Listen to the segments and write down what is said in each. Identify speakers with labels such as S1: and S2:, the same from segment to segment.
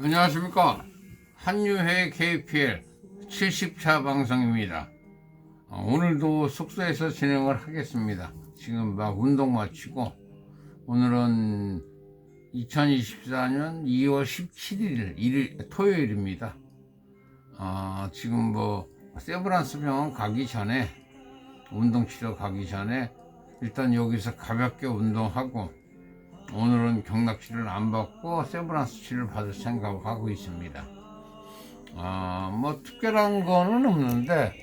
S1: 안녕하십니까. 한유회 KPL 70차 방송입니다. 어, 오늘도 숙소에서 진행을 하겠습니다. 지금 막 운동 마치고 오늘은 2024년 2월 17일 일일, 토요일입니다. 어, 지금 뭐 세브란스 병원 가기 전에 운동 치료 가기 전에 일단 여기서 가볍게 운동하고 오늘은 경락치를 안 받고 세브란스 치를 받을 생각을 하고 있습니다. 아, 뭐 특별한 거는 없는데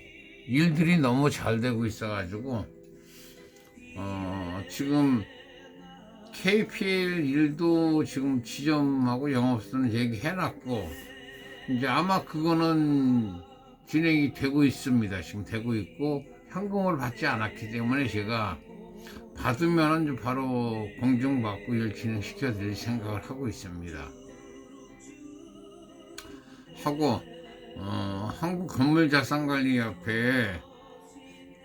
S1: 일들이 너무 잘 되고 있어가지고 어, 지금 KPL 일도 지금 지점하고 영업소는 얘기해놨고 이제 아마 그거는 진행이 되고 있습니다. 지금 되고 있고 현금을 받지 않았기 때문에 제가 받으면 바로 공증받고 일 진행시켜 드릴 생각을 하고 있습니다. 하고 어, 한국 건물자산관리협회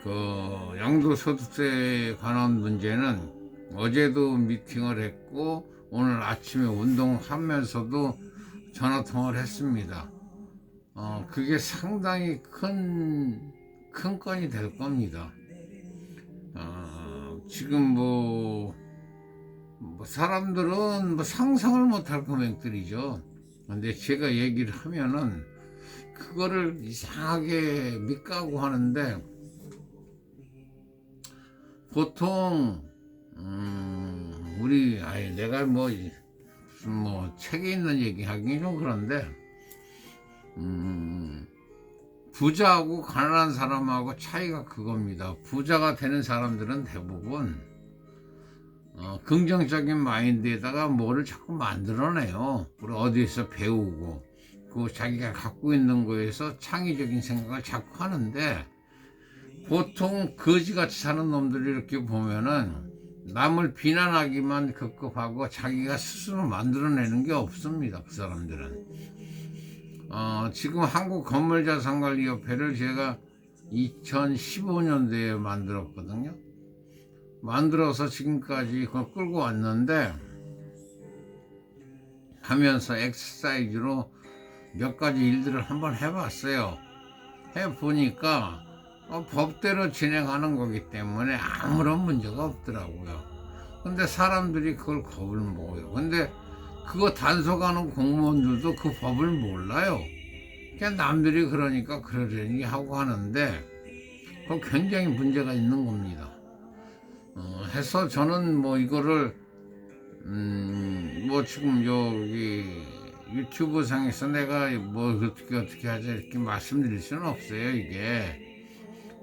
S1: 그 양도소득세에 관한 문제는 어제도 미팅을 했고 오늘 아침에 운동하면서도 전화 통화를 했습니다. 어, 그게 상당히 큰, 큰 건이 될 겁니다. 어, 지금 뭐, 뭐 사람들은 뭐 상상을 못할 금액들이죠. 근데 제가 얘기를 하면은 그거를 이상하게 믿가고 하는데 보통 음, 우리 아니 내가 뭐 무슨 뭐 책에 있는 얘기 하긴 좀 그런데 음, 부자하고 가난한 사람하고 차이가 그겁니다. 부자가 되는 사람들은 대부분 어, 긍정적인 마인드에다가 뭐를 자꾸 만들어내요. 우리 어디에서 배우고 그 자기가 갖고 있는 거에서 창의적인 생각을 자꾸 하는데 보통 거지같이 사는 놈들이 이렇게 보면은 남을 비난하기만 급급하고 자기가 스스로 만들어내는 게 없습니다. 그 사람들은. 어, 지금 한국 건물자산관리협회를 제가 2015년도에 만들었거든요. 만들어서 지금까지 그걸 끌고 왔는데 하면서 엑스사이즈로 몇 가지 일들을 한번 해봤어요. 해보니까 어, 법대로 진행하는 거기 때문에 아무런 문제가 없더라고요. 근데 사람들이 그걸 겁을 먹어요. 근데 그거 단속하는 공무원들도 그 법을 몰라요. 그냥 남들이 그러니까 그러려니 하고 하는데 그 굉장히 문제가 있는 겁니다. 어, 해서 저는 뭐 이거를 음, 뭐 지금 여기 유튜브 상에서 내가 뭐 어떻게 어떻게 하자 이렇게 말씀드릴 수는 없어요 이게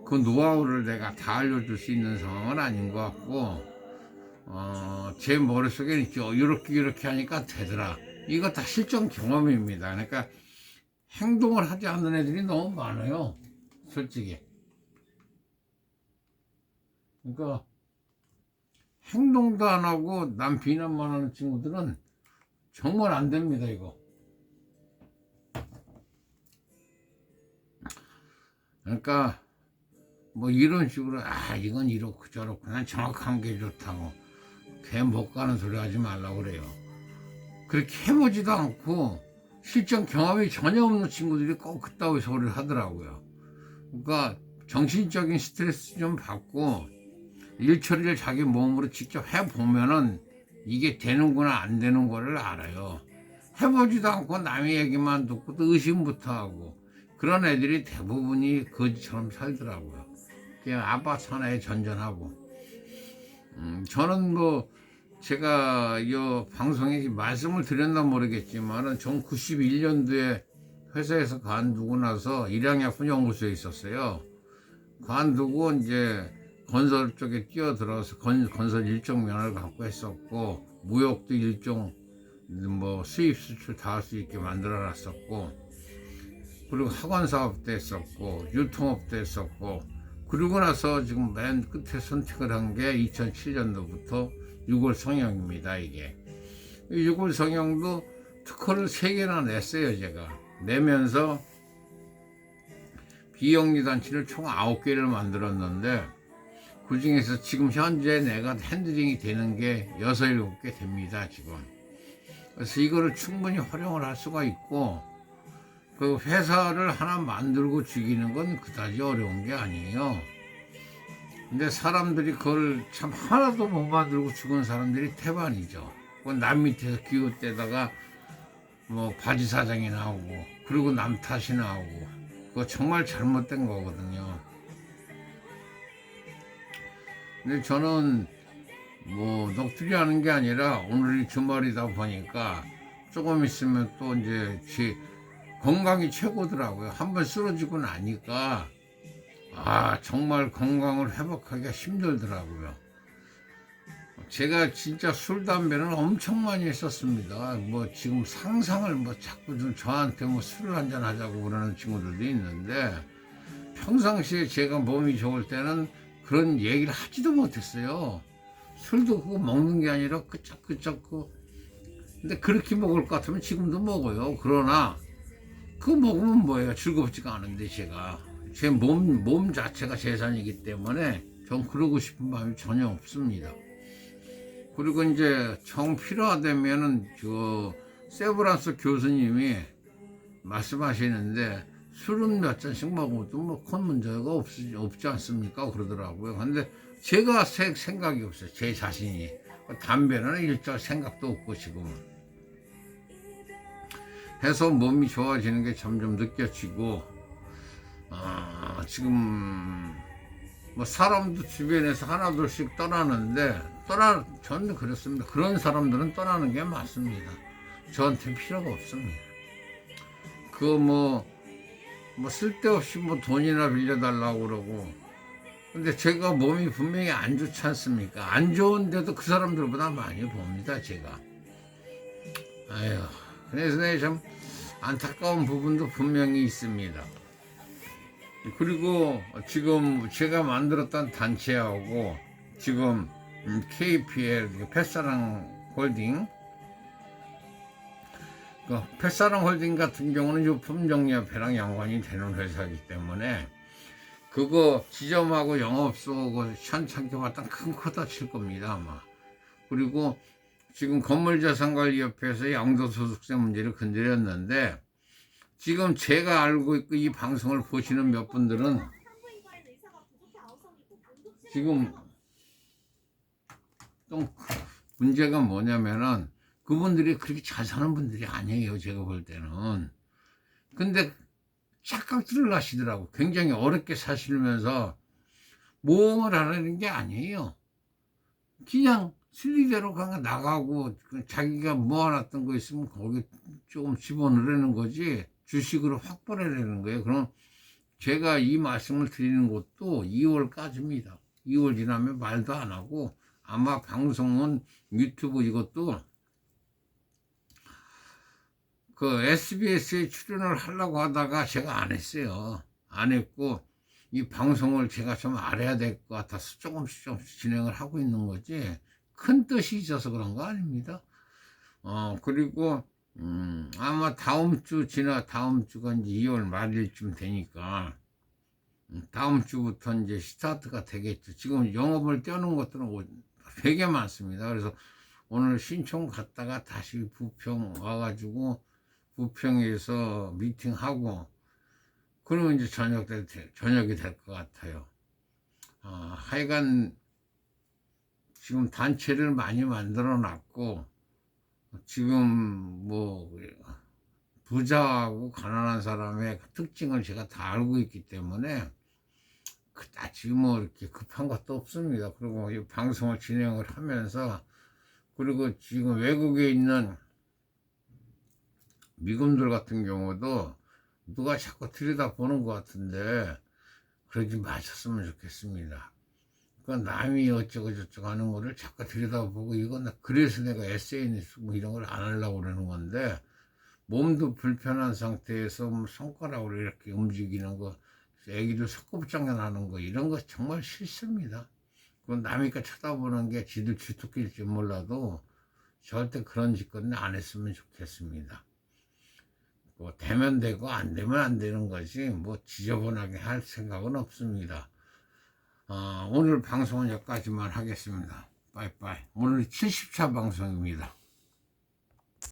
S1: 그 노하우를 내가 다 알려줄 수 있는 상황은 아닌 것 같고 어, 제 머릿속에 있죠 이렇게 이렇게 하니까 되더라 이거 다 실전 경험입니다 그러니까 행동을 하지 않는 애들이 너무 많아요 솔직히 그러니까 행동도 안 하고 남 비난만 하는 친구들은 정말 안 됩니다, 이거. 그러니까, 뭐 이런 식으로, 아, 이건 이렇고 저렇고, 난 정확한 게 좋다고. 개못 가는 소리 하지 말라고 그래요. 그렇게 해보지도 않고, 실전 경험이 전혀 없는 친구들이 꼭 그따위 소리를 하더라고요. 그러니까, 정신적인 스트레스 좀 받고, 일 처리를 자기 몸으로 직접 해보면은 이게 되는구나 안 되는 거를 알아요. 해보지도 않고 남의 얘기만 듣고 또 의심부터 하고 그런 애들이 대부분이 거지처럼 살더라고요. 그냥 아파트 하나에 전전하고. 음, 저는 뭐 제가 이 방송에 말씀을 드렸나 모르겠지만은 전 91년도에 회사에서 관두고 나서 일양약품 연구소에 있었어요. 관두고 이제 건설 쪽에 뛰어들어서 건, 건설 일종 면허를 갖고 했었고 무역도 일종 뭐 수입 수출 다 할 수 있게 만들어 놨었고 그리고 학원 사업도 했었고 유통업도 했었고 그러고 나서 지금 맨 끝에 선택을 한 게 2007년도부터 6월 성형입니다 이게 6월 성형도 특허를 3개나 냈어요 제가 내면서 비영리 단체를 총 9개를 만들었는데 그 중에서 지금 현재 내가 핸들링이 되는 게 여섯 일곱 개 됩니다, 지금. 그래서 이거를 충분히 활용을 할 수가 있고 그 회사를 하나 만들고 죽이는 건 그다지 어려운 게 아니에요. 근데 사람들이 그걸 참 하나도 못 만들고 죽은 사람들이 태반이죠. 그남 밑에서 기웃대다가 뭐 바지 사장이 나오고 그리고 남 탓이 나오고 그거 정말 잘못된 거거든요. 근데 저는 뭐 넋두리 하는 게 아니라 오늘이 주말이다 보니까 조금 있으면 또 이제 제 건강이 최고더라고요. 한번 쓰러지고 나니까 아 정말 건강을 회복하기가 힘들더라고요. 제가 진짜 술 담배는 엄청 많이 했었습니다. 뭐 지금 상상을 뭐 자꾸 좀 저한테 뭐 술을 한잔 하자고 그러는 친구들도 있는데 평상시에 제가 몸이 좋을 때는 그런 얘기를 하지도 못했어요. 술도 그거 먹는 게 아니라 끄적끄적 그 근데 그렇게 먹을 것 같으면 지금도 먹어요. 그러나 그거 먹으면 뭐예요? 즐겁지가 않은데 제가 제 몸 몸 자체가 재산이기 때문에 전 그러고 싶은 마음이 전혀 없습니다. 그리고 이제 정 필요하다면은 저 세브란스 교수님이 말씀하시는데 술은 몇 잔씩 먹어도 뭐 큰 문제가 없, 없지 않습니까? 그러더라고요. 근데 제가 세- 생각이 없어요. 제 자신이. 담배는 일절 생각도 없고 지금은. 해서 몸이 좋아지는 게 점점 느껴지고, 아, 지금 뭐 사람도 주변에서 하나둘씩 떠나는데, 떠나, 저는 그렇습니다. 그런 사람들은 떠나는 게 맞습니다. 저한테 필요가 없습니다. 그 뭐, 뭐 쓸데없이 뭐 돈이나 빌려달라고 그러고, 근데 제가 몸이 분명히 안 좋지 않습니까? 안 좋은데도 그 사람들보다 많이 봅니다, 제가. 아휴, 그래서 참 안타까운 부분도 분명히 있습니다. 그리고 지금 제가 만들었던 단체하고 지금 음, KPL, 패사랑 홀딩, 그 패사랑 홀딩 같은 경우는 유품 정리협회랑 연관이 되는 회사이기 때문에 그거 지점하고 영업소하고 현창기 왔다 큰코 다칠 겁니다 아마. 그리고 지금 건물자산관리협회에서 양도소득세 문제를 건드렸는데 지금 제가 알고 있고 이 방송을 보시는 몇 분들은 지금 좀 문제가 뭐냐면은 그분들이 그렇게 잘 사는 분들이 아니에요 제가 볼 때는 근데 착각들을 하시더라고. 굉장히 어렵게 사시면서 모험을 하는 게 아니에요. 그냥 순리대로 그냥 나가고 그 자기가 모아놨던 거 있으면 거기 조금 집어넣으라는 거지 주식으로 확보하려는 거예요. 그럼 제가 이 말씀을 드리는 것도 2월까지입니다. 2월 지나면 말도 안 하고 아마 방송은 유튜브 이것도 그 SBS에 출연을 하려고 하다가 제가 안 했어요. 안 했고 이 방송을 제가 좀 알아야 될 것 같아서 조금씩 조금씩 진행을 하고 있는 거지 큰 뜻이 있어서 그런 거 아닙니다. 어 그리고 음, 아마 다음 주 지나 다음 주가 이제 2월 말일쯤 되니까 음, 다음 주부터 이제 스타트가 되겠죠. 지금 영업을 떼는 것들은 되게 많습니다. 그래서 오늘 신촌 갔다가 다시 부평 와가지고 부평에서 미팅하고 그러면 이제 저녁 될 테- 저녁이 될 것 같아요. 어, 하여간 지금 단체를 많이 만들어 놨고 지금 뭐 부자하고 가난한 사람의 특징을 제가 다 알고 있기 때문에 그다지 뭐 이렇게 급한 것도 없습니다. 그리고 이 방송을 진행을 하면서 그리고 지금 외국에 있는 미군들 같은 경우도 누가 자꾸 들여다보는 것 같은데 그러지 마셨으면 좋겠습니다. 그 남이 어쩌고 저쩌고 하는 거를 자꾸 들여다보고 이건 나 그래서 내가 SNS 뭐 이런 걸 안 하려고 그러는 건데 몸도 불편한 상태에서 뭐 손가락으로 이렇게 움직이는 거 애기들 속곱장난 하는 거 이런 거 정말 싫습니다. 그건 남이니까 쳐다보는 게 지들 주특기일지 몰라도 절대 그런 짓거리는 안 했으면 좋겠습니다. 뭐 되면 되고 안 되면 안 되는 거지 뭐 지저분하게 할 생각은 없습니다. 어, 오늘 방송은 여기까지만 하겠습니다. 빠이빠이. 오늘 70차 방송입니다.